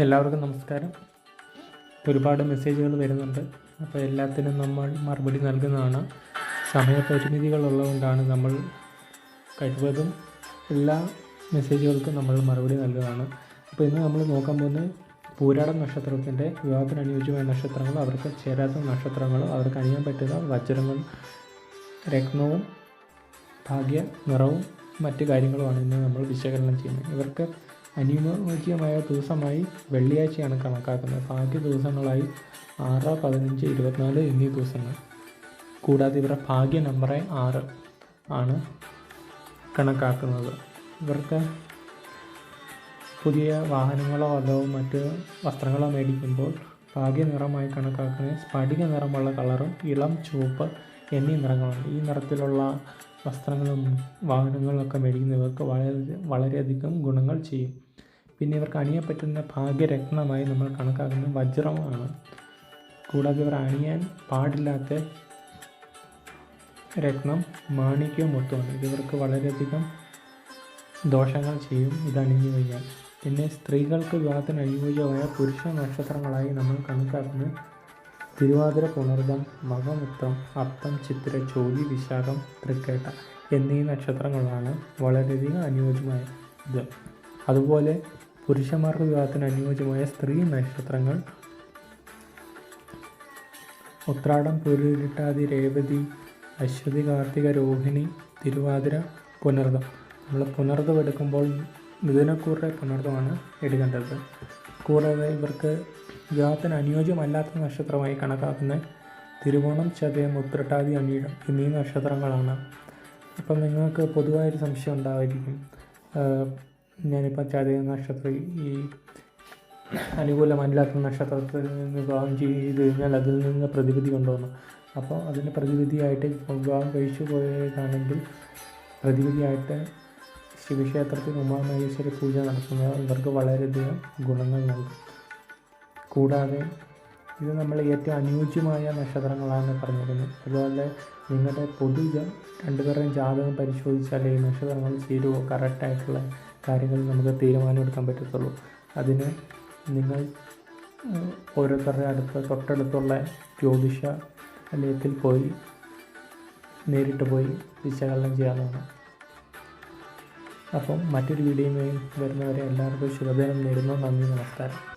എല്ലാവർക്കും നമസ്കാരം. ഒരുപാട് മെസ്സേജുകൾ വരുന്നുണ്ട്. അപ്പോൾ എല്ലാത്തിനും നമ്മൾ മറുപടി നൽകുന്നതാണ്. സമയപരിമിതികളുള്ളതുകൊണ്ടാണ് നമ്മൾ കഴിവതും എല്ലാ മെസ്സേജുകൾക്കും നമ്മൾ മറുപടി നൽകുന്നതാണ്. അപ്പോൾ ഇന്ന് നമ്മൾ നോക്കാൻ പോകുന്നത് പൂരാടം നക്ഷത്രത്തിന്റെ വിവാഹത്തിന് അനുയോജ്യമായ നക്ഷത്രങ്ങൾ അവർക്ക് ചേരാത്ത നക്ഷത്രങ്ങൾ അവർക്ക് അണിയാൻ പറ്റുന്ന വജ്രങ്ങൾ രത്നവും ഭാഗ്യ നിറവും മറ്റു കാര്യങ്ങളുമാണ് ഇന്ന് നമ്മൾ വിശകലനം ചെയ്യുന്നത്. ഇവർക്ക് അനുയോജ്യമായ ദിവസമായി വെള്ളിയാഴ്ചയാണ് കണക്കാക്കുന്നത്. ഭാഗ്യ ദിവസങ്ങളായി ആറ് പതിനഞ്ച് ഇരുപത്തിനാല് എന്നീ ദിവസങ്ങൾ. കൂടാതെ ഇവരുടെ ഭാഗ്യ നമ്പറെ ആറ് ആണ് കണക്കാക്കുന്നത്. ഇവർക്ക് പുതിയ വാഹനങ്ങളോ അതോ മറ്റ് വസ്ത്രങ്ങളോ മേടിക്കുമ്പോൾ ഭാഗ്യ നിറമായി കണക്കാക്കുന്ന സ്ഫടിക നിറമുള്ള കളറും ഇളം ചുവപ്പ് എന്നീ നിറങ്ങളുണ്ട്. ഈ നിറത്തിലുള്ള വസ്ത്രങ്ങളും വാഹനങ്ങളൊക്കെ മേടിക്കുന്നവർക്ക് വളരെ വളരെയധികം ഗുണങ്ങൾ ചെയ്യും. പിന്നെ ഇവർക്ക് അണിയാൻ പറ്റുന്ന ഭാഗ്യരത്നമായി നമ്മൾ കണക്കാക്കുന്ന വജ്രമാണ്. കൂടാതെ ഇവർ അണിയാൻ പാടില്ലാത്ത രത്നം മാണിക്യം മൊത്തമാണ്. ഇവർക്ക് വളരെയധികം ദോഷങ്ങൾ ചെയ്യും. ഇത് അണിഞ്ഞു കഴിഞ്ഞാൽ. പിന്നെ സ്ത്രീകൾക്ക് വിവാഹത്തിന് അനുയോജ്യമായ പുരുഷ നക്ഷത്രങ്ങളായി നമ്മൾ കണക്കാക്കുന്നത് തിരുവാതിര പുണർദം മകമുത്തം അത്തം ചിത്ര ചോതി വിശാഖം തൃക്കേട്ട എന്നീ നക്ഷത്രങ്ങളാണ് വളരെയധികം അനുയോജ്യമായ ഇത്. അതുപോലെ പുരുഷന്മാർക്ക് വിവാഹത്തിന് അനുയോജ്യമായ സ്ത്രീ നക്ഷത്രങ്ങൾ. ഉത്രാടം പുരുട്ടാതി രേവതി അശ്വതി കാർത്തിക രോഹിണി തിരുവാതിര പുനർദം നമ്മൾ പുനർദം എടുക്കുമ്പോൾ മിഥുനക്കൂറിലെ പുനർദമാണ് എടുക്കേണ്ടത്. കൂടാതെ ഇവർക്ക് വിവാഹത്തിന് അനുയോജ്യമല്ലാത്ത നക്ഷത്രമായി കണക്കാക്കുന്ന തിരുവോണം ചതയം ഉത്രട്ടാതി അനീഴം എന്നീ നക്ഷത്രങ്ങളാണ്. അപ്പം നിങ്ങൾക്ക് പൊതുവായൊരു സംശയം ഉണ്ടായിരിക്കും. ഞാനിപ്പോൾ ചതയ നക്ഷത്രം ഈ അനുകൂലമല്ലാത്ത നക്ഷത്രത്തിൽ വിവാഹം ചെയ്ത് കഴിഞ്ഞാൽ അതിൽ നിന്ന് പ്രതിവിധി കൊണ്ടുവന്നു. അപ്പോൾ അതിന് പ്രതിവിധിയായിട്ട് വിവാഹം കഴിച്ചു പോയതാണെങ്കിൽ പ്രതിവിധിയായിട്ട് ശിവക്ഷേത്രത്തിൽ ഉമാമഹേശ്വരി പൂജ നടത്തുന്നത് ഇവർക്ക് വളരെയധികം ഗുണങ്ങൾ നൽകും. കൂടാതെ ഇത് നമ്മൾ ഏറ്റവും അനുയോജ്യമായ നക്ഷത്രങ്ങളാണ് പറഞ്ഞിരുന്നത് അതുപോലെ നിങ്ങളുടെ പൊതു രണ്ടുപേരുടെയും ജാതകം പരിശോധിച്ചാൽ ഈ നക്ഷത്രങ്ങൾ ചേരുവോ? കറക്റ്റായിട്ടുള്ള കാര്യങ്ങൾ നമുക്ക് തീരുമാനമെടുക്കാൻ പറ്റത്തുള്ളൂ. അതിന് നിങ്ങൾ ഓരോരുത്തരുടെ അടുത്ത് തൊട്ടടുത്തുള്ള ജ്യോതിഷ നിലയത്തിൽ പോയി നേരിട്ട് പോയി വിശകലനം ചെയ്യാവുന്നതാണ്. അപ്പം മറ്റൊരു വീഡിയോയുമായി വരുന്നവരെ എല്ലാവർക്കും ശുഭദിനം നേരുന്നു. നന്ദി നമസ്കാരം.